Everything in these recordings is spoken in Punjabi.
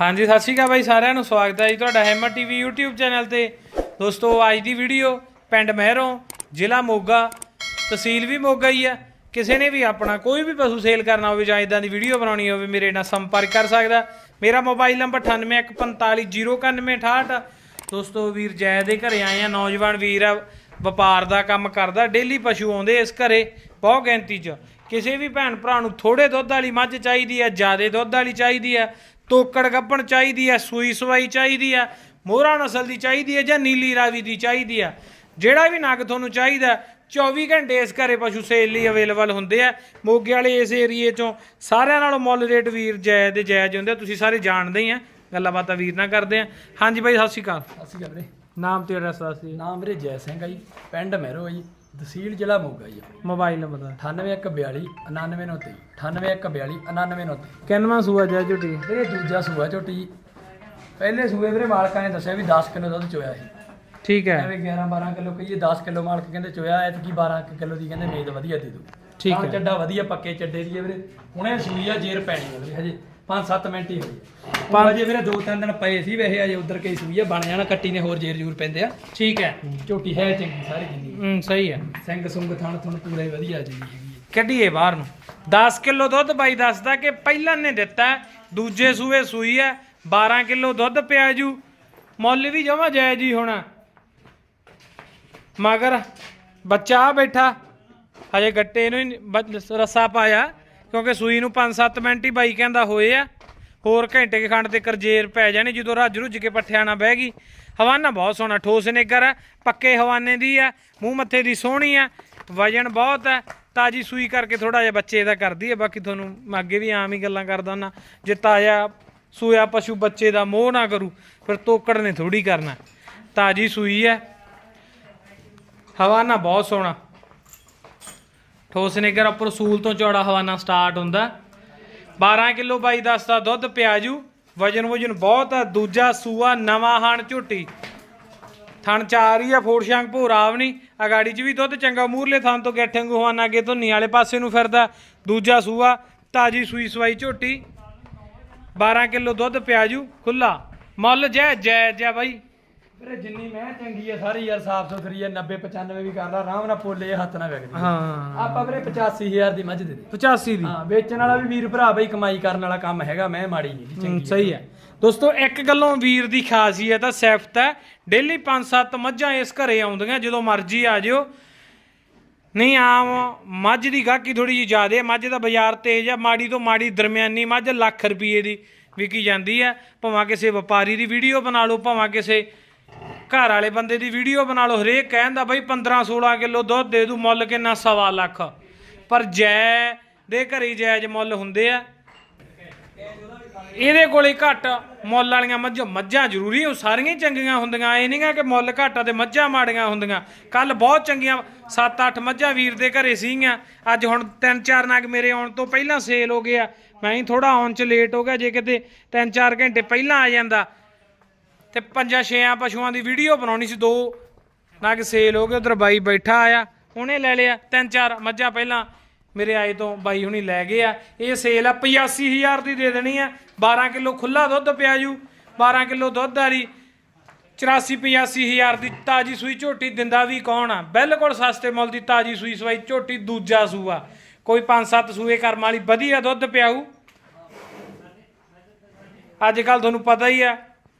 ਹਾਂਜੀ, ਸਤਿ ਸ਼੍ਰੀ ਅਕਾਲ ਬਾਈ ਸਾਰਿਆਂ ਨੂੰ, ਸਵਾਗਤ ਹੈ ਜੀ ਤੁਹਾਡਾ ਹੈਮਰ ਟੀਵੀ YouTube ਚੈਨਲ ਤੇ। ਦੋਸਤੋ, ਅੱਜ ਦੀ ਵੀਡੀਓ ਪਿੰਡ ਮਹਿਰੋਂ, ਜ਼ਿਲ੍ਹਾ ਮੋਗਾ, ਤਹਿਸੀਲ ਵੀ ਮੋਗਾ ਹੀ ਆ। ਕਿਸੇ ਨੇ ਵੀ ਆਪਣਾ ਕੋਈ ਵੀ ਪਸ਼ੂ ਸੇਲ ਕਰਨਾ ਹੋਵੇ ਜਾਂ ਇਦਾਂ ਦੀ ਵੀਡੀਓ ਬਣਾਉਣੀ ਹੋਵੇ, ਮੇਰੇ ਨਾਲ ਸੰਪਰਕ ਕਰ ਸਕਦਾ। ਮੇਰਾ ਮੋਬਾਈਲ ਨੰਬਰ 9814509168 ਦੋਸਤੋ, ਵੀਰ ਜੈ ਦੇ ਘਰੇ ਆਏ ਆ, ਨੌਜਵਾਨ ਵੀਰ ਆ, ਵਪਾਰ ਦਾ ਕੰਮ ਕਰਦਾ ਡੇਲੀ ਪਸ਼ੂ ਆਉਂਦੇ ਇਸ ਘਰੇ, ਬਹੁਤ ਗਿਣਤੀ 'ਚ। ਕਿਸੇ ਵੀ ਭੈਣ ਭਰਾ ਨੂੰ ਥੋੜੇ ਦੁੱਧ ਵਾਲੀ ਮੱਝ ਚਾਹੀਦੀ ਹੈ ਜਿਆਦੇ ਦੁੱਧ ਵਾਲੀ ਚਾਹੀਦੀ ਹੈ ਤੋਕੜ ਗੱਭਣ ਚਾਹੀਦੀ ਹੈ ਸੂਈ ਸਵਾਈ ਚਾਹੀਦੀ ਹੈ ਮੋਹਰਾ ਨਸਲ ਦੀ ਚਾਹੀਦੀ ਹੈ ਜਾਂ ਨੀਲੀ ਰਾਵੀ ਦੀ ਚਾਹੀਦੀ ਹੈ ਜਿਹੜਾ ਵੀ ਨਗ ਤੁਹਾਨੂੰ ਚਾਹੀਦਾ 24 ਘੰਟੇ ਇਸ ਘਰੇ ਪਸ਼ੂ ਸੇਲ ਲਈ ਅਵੇਲੇਬਲ ਹੁੰਦੇ ਆ। ਮੋਗੇ ਵਾਲੇ ਇਸ ਏਰੀਏ ਚੋਂ ਸਾਰਿਆਂ ਨਾਲੋਂ ਮੁੱਲ ਰੇਟ ਵੀਰ ਜਾਇਜ਼ ਦੇ ਜਾਇਜ਼ ਹੁੰਦੇ ਆ ਤੁਸੀਂ ਸਾਰੇ ਜਾਣਦੇ ਹੀ ਆ। ਗੱਲਾਂ ਬਾਤਾਂ ਵੀਰ ਨਾਲ ਕਰਦੇ ਆ। ਹਾਂਜੀ ਬਾਈ ਸਤਿ ਸ਼੍ਰੀ ਅਕਾਲ। ਅਸੀਂ ਵੀਰੇ। ਨਾਮ ਤੇ ਐਡਰੈਸ ਦੱਸ ਦਿਓ। ਨਾਮ ਵੀਰੇ ਜੈ ਸਿੰਘ ਆ ਜੀ ਪਿੰਡ ਮਹਿਰੋ ਜੀ। ਤਹਿਸੀਲ ਜ਼ਿਲ੍ਹਾ ਮੋਗਾ ਜੀ ਮੋਬਾਈਲ ਨੰਬਰ ਦਾ। 98142 99923 98142 99923 ਕਿੰਨਵਾਂ ਸੂਆ ਜੈ ਝੁੱਟੀ? ਵੀਰੇ ਦੂਜਾ ਸੂਆ ਝੋਟੀ। ਜੀ। ਪਹਿਲੇ ਸੂਏ ਵੀਰੇ ਮਾਲਕਾਂ ਨੇ ਦੱਸਿਆ ਵੀ 10 ਕਿਲੋ ਦੁੱਧ ਚੋਇਆ ਸੀ। ਠੀਕ ਹੈ। ਐਵੇਂ 11 12 ਕਿਲੋ ਕਹੀਏ 10 ਕਿਲੋ ਮਾਲਕ ਕਹਿੰਦੇ ਚੋਇਆ ਐਤਕੀ 12 ਕਿਲੋ ਦੀ ਕਹਿੰਦੇ ਮੇਦ ਵਧੀਆ ਦੇ ਦੋ ਠੀਕ ਹੈ। ਚੱਡਾ ਵਧੀਆ ਪੱਕੇ ਚੱਡੇ ਦੀ ਹੈ ਵੀਰੇ। ਹੁਣੇ ਸੂਈ ਆ ਜੇਰ ਪੈਣੀ ਹੈ ਵੀਰੇ ਹਜੇ। 5-7 ਮਿੰਟ ਹੀ ਹੋਈ ਪੰਜ- ਅਜੇ ਵੀਰੇ 2-3 ਦਿਨ ਪਏ ਸੀ ਵੈਸੇ ਅਜੇ ਉਧਰ ਕਈ ਸੂਈ ਆ ਬਣ ਜਾਣਾ ਕੱਟੀ ਨੇ ਹੋਰ ਜੇਰ ਜੂਰ ਪੈਂਦੇ ਆ। ਠੀਕ ਹੈ। ਝੋਟੀ ਹੈ ਚੰਗੀ ਸਾਰੀ ਜਿੰਨੀ। ਹੂੰ ਸਹੀ ਹੈ। ਸਿੰਘ ਸੁੰਗ ਥਣ ਥਣ ਪੂਰਾ ਹੀ ਵਧੀਆ ਜੀ। ਕੱਢੀਏ ਬਾਹਰ ਨੂੰ। 10 ਕਿਲੋ ਦੁੱਧ ਬਾਈ ਦੱਸਦਾ ਕਿ ਪਹਿਲਾਂ ਨੇ ਦਿੱਤਾ ਦੂਜੇ ਸੂਏ ਸੂਈ ਹੈ 12 ਕਿਲੋ ਦੁੱਧ ਪਿਆ ਜੂ। ਮੁੱਲ ਵੀ ਜਮਾ ਜਾਇਜ਼ ਹੀ ਹੋਣਾ। ਮਗਰ ਬੱਚਾ ਆ ਬੈਠਾ ਹਜੇ ਗੱਟੇ ਨੂੰ ਹੀ ਰੱਸਾ ਪਾਇਆ ਕਿਉਂਕਿ ਸੂਈ ਨੂੰ 5-7 ਮਿੰਟ ਹੀ ਬਾਈ ਕਹਿੰਦਾ ਹੋਏ ਆ। ਹੋਰ ਘੰਟੇ ਕੇ ਖੰਡ ਤੇ ਕਰਜੇਰ ਪੈ ਜਾਣੀ ਜਦੋਂ ਰੱਜ ਰੁੱਜ ਕੇ ਪੱਠਿਆਂ ਨਾਲ ਬਹਿ ਗਈ। ਹਵਾਨਾ ਬਹੁਤ ਸੋਹਣਾ, ਠੋਸ ਨੇਗਰ ਹੈ ਪੱਕੇ ਹਵਾਨੇ ਦੀ ਆ, ਮੂੰਹ ਮੱਥੇ ਦੀ ਸੋਹਣੀ ਆ, ਵਜਨ ਬਹੁਤ ਹੈ ਤਾਜੀ ਸੂਈ ਕਰਕੇ ਥੋੜਾ ਜਿਹਾ ਬੱਚੇ ਦਾ ਕਰਦੀ ਹੈ ਬਾਕੀ ਤੁਹਾਨੂੰ ਮੈਂ ਅੱਗੇ ਵੀ ਆਮ ਹੀ ਗੱਲਾਂ ਕਰਦਾ ਹੁੰਦਾ ਜੇ ਤਾਜ਼ਾ ਸੂਇਆ ਪਸ਼ੂ ਬੱਚੇ ਦਾ ਮੋਹ ਨਾ ਕਰੂ, ਫਿਰ ਤੋਕੜ ਨੇ ਥੋੜੀ ਕਰਨਾ। ਤਾਜੀ ਸੂਈ ਹੈ ਹਵਾਨਾ ਬਹੁਤ ਸੋਹਣਾ। ਠੋਸ ਨੇਗਰ ਉੱਪਰ ਸੂਲ ਤੋਂ ਚੌੜਾ ਹਵਾਨਾ ਸਟਾਰਟ ਹੁੰਦਾ। 12 ਕਿਲੋ ਬਾਈ ਦਸ ਦਾ ਦੁੱਧ ਪਿਆਜੂ, ਵਜਨ ਵਜਨ ਬਹੁਤ ਆ, ਦੂਜਾ ਸੂਆ, ਨਵਾਂ ਹਣ ਝੋਟੀ। ਥਣ ਚਾਰ ਹੀ ਆ ਫੋੜ ਸ਼ੰਗ ਭੋਰਾ ਨਹੀਂ ਅਗਾੜੀ 'ਚ ਵੀ ਦੁੱਧ ਚੰਗਾ ਮੂਰਲੇ ਥਣ ਤੋਂ ਗੈਠੇ ਵਾਂਗੂ ਹਵਾਨਾ ਅੱਗੇ ਧੁੰਨੀ ਵਾਲੇ ਪਾਸੇ ਨੂੰ ਫਿਰਦਾ। ਦੂਜਾ ਸੂਆ, ਤਾਜੀ ਸੂਈ ਸਵਾਈ ਝੋਟੀ। 12 ਕਿਲੋ ਦੁੱਧ ਪਿਆਜੂ ਖੁੱਲਾ ਮੁੱਲ ਜੈ ਜੈ ਜੈ ਬਾਈ। ਵੀਰੇ ਜਿੰਨੀ ਮੈਂ ਚੰਗੀ ਆ ਸਾਰੀ ਯਾਰ ਸਾਫ਼ ਸੁਥਰੀ ਆ 90 95 ਵੀ ਕਰ ਲਾ ਆਰਾਮ ਨਾਲ ਪੋਲੇ ਹੱਥ ਨਾਲ ਵਿਕਦੀ ਹਾਂ। ਆਪਾਂ ਵੀਰੇ 85000 ਦੀ ਮੱਝ ਦੇ ਦੇ। 85 ਦੀ। ਹਾਂ ਵੇਚਣ ਵਾਲਾ ਵੀ ਵੀਰ ਭਰਾ ਬਈ ਕਮਾਈ ਕਰਨ ਵਾਲਾ ਕੰਮ ਹੈਗਾ ਮੈਂ ਮਾੜੀ ਨਹੀਂ ਚੰਗੀ ਸਹੀ ਹੈ ਦੋਸਤੋ ਇੱਕ ਗੱਲੋਂ ਵੀਰ ਦੀ ਖਾਸੀਅਤ ਆ ਸਿਫਤ ਹੈ ਡੇਲੀ 5-7 ਮੱਝਾਂ ਇਸ ਘਰੇ ਆਉਂਦੀਆਂ ਜਦੋਂ ਮਰਜ਼ੀ ਆ ਜਿਓ। ਨਹੀਂ ਆਮ ਮੱਝ ਦੀ ਗਾਹਕੀ ਥੋੜੀ ਜਿਹੀ ਜ਼ਿਆਦੇ ਮੱਝ ਦਾ ਬਾਜ਼ਾਰ ਤੇਜ਼ ਆ ਮਾੜੀ ਤੋਂ ਮਾੜੀ ਦਰਮਿਆਨੀ ਮੱਝ ਲੱਖ ਰੁਪਏ ਦੀ ਵਿਕੀ ਜਾਂਦੀ ਹੈ ਭਾਵੇਂ ਕਿਸੇ ਵਪਾਰੀ ਦੀ ਵੀਡੀਓ ਬਣਾ ਲਓ ਭਾਵੇਂ ਕਿਸੇ ਘਰ ਵਾਲੇ ਬੰਦੇ ਦੀ ਵੀਡੀਓ ਬਣਾ ਲਓ, ਹਰੇਕ ਕਹਿੰਦਾ ਬਈ 15 16 ਕਿਲੋ ਦੁੱਧ ਦੇ ਦੂ, ਮੁੱਲ ਕਿੰਨਾ? ਸਵਾ ਲੱਖ। ਪਰ ਜੈ ਦੇ ਘਰੇ ਜਾਇਜ਼ ਮੁੱਲ ਹੁੰਦੇ ਆ। ਇਹਦੇ ਕੋਲੇ ਘੱਟ ਮੁੱਲ ਵਾਲੀਆਂ ਮੱਝਾਂ ਮੱਝਾਂ ਜ਼ਰੂਰੀ ਉਹ ਸਾਰੀਆਂ ਚੰਗੀਆਂ ਹੁੰਦੀਆਂ। ਇਹ ਨਹੀਂਗਾ ਕਿ ਮੁੱਲ ਘੱਟ ਆ ਤੇ ਮੱਝਾਂ ਮਾੜੀਆਂ ਹੁੰਦੀਆਂ। ਕੱਲ ਬਹੁਤ ਚੰਗੀਆਂ 7-8 ਮੱਝਾਂ ਵੀਰ ਦੇ ਘਰੇ ਸੀਗੀਆਂ। ਅੱਜ ਹੁਣ 3-4 ਨਗ ਮੇਰੇ ਆਉਣ ਤੋਂ ਪਹਿਲਾਂ ਸੇਲ ਹੋ ਗਏ ਆ। ਮੈਂ ਹੀ ਥੋੜਾ ਆਉਣ ਚ ਲੇਟ ਹੋ ਗਿਆ, ਜੇ ਕਿਤੇ 3-4 ਘੰਟੇ ਪਹਿਲਾਂ ਆ ਜਾਂਦਾ। ਤੇ ਪੰਜਾਂ ਛੇਆਂ ਪਸ਼ੂਆਂ ਦੀ ਵੀਡੀਓ ਬਣਾਉਣੀ ਸੀ, ਦੋ ਨਗ ਸੇਲ ਹੋ ਗਏ, ਉਧਰ ਬਾਈ ਬੈਠਾ ਆਇਆ, ਉਹਨੇ ਲੈ ਲਿਆ, ਤਿੰਨ ਚਾਰ ਮੱਝਾਂ ਪਹਿਲਾਂ ਮੇਰੇ ਆਏ ਤੋਂ ਬਾਈ ਹੁਣੀ ਲੈ ਗਏ ਆ। ਇਹ ਸੇਲ ਆ 85000 ਦੀ ਦੇ ਦੇਣੀ ਆ। 12 ਕਿਲੋ ਖੁੱਲਾ ਦੁੱਧ ਪਿਆ ਜੂ 12 ਕਿਲੋ ਦੁੱਧ ਵਾਲੀ 84 85000 ਦੀ ਤਾਜੀ ਸੂਈ, ਝੋਟੀ ਦਿੰਦਾ ਵੀ ਕੌਣ ਆ? ਬਿਲਕੁਲ ਸਸਤੇ ਮੁੱਲ ਦੀ ਤਾਜੀ ਸੂਈ ਸਵਾਈ, ਝੋਟੀ ਦੂਜਾ ਸੂਆ ਕੋਈ 5-7 ਸੂਏ ਕਰਮ ਵਾਲੀ ਵਧੀਆ ਦੁੱਧ ਪਿਆਊ ਅੱਜ ਕੱਲ ਤੁਹਾਨੂੰ ਪਤਾ ਹੀ ਆ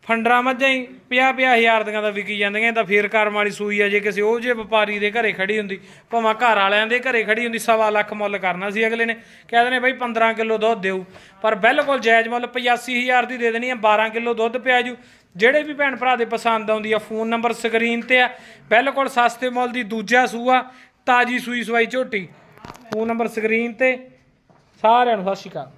ਫੰਡਰਾ ਮੱਝਾਂ ਹੀ 50 ਹਜ਼ਾਰ ਦੀਆਂ ਤਾਂ ਵਿਕੀ ਜਾਂਦੀਆਂ ਤਾਂ ਫੇਰ ਕਰਮ ਵਾਲੀ ਸੂਈ ਆ, ਜੇ ਕਿਸੇ ਉਹ ਜੇ ਵਪਾਰੀ ਦੇ ਘਰੇ ਖੜੀ ਹੁੰਦੀ, ਭਾਵੇਂ ਘਰ ਵਾਲਿਆਂ ਦੇ ਘਰੇ ਖੜੀ ਹੁੰਦੀ, ਸਵਾ ਲੱਖ ਮੁੱਲ ਕਰਨਾ ਸੀ ਅਗਲੇ ਨੇ ਕਹਿੰਦੇ ਨੇ ਬਈ 15 ਕਿਲੋ ਦੁੱਧ ਦਿਓ, ਪਰ ਬਿਲਕੁਲ ਜਾਇਜ਼ ਮੁੱਲ 85000 ਦੀ ਦੇ ਦੇਣੀ ਆ 12 ਕਿਲੋ ਦੁੱਧ ਪਿਆ ਜੂ। ਜਿਹੜੇ ਵੀ ਭੈਣ ਭਰਾ ਦੇ ਪਸੰਦ ਆਉਂਦੀ ਆ, ਫੋਨ ਨੰਬਰ ਸਕਰੀਨ ਤੇ ਆ, ਬਿਲਕੁਲ ਸਸਤੇ ਮੁੱਲ ਦੀ ਦੂਜਾ ਸੂਆ ਤਾਜੀ ਸੂਈ ਸਵਾਈ ਝੋਟੀ। ਫੋਨ ਨੰਬਰ ਸਕਰੀਨ ਤੇ, ਸਾਰਿਆਂ ਨੂੰ ਸਤਿ ਸ਼੍ਰੀ ਅਕਾਲ।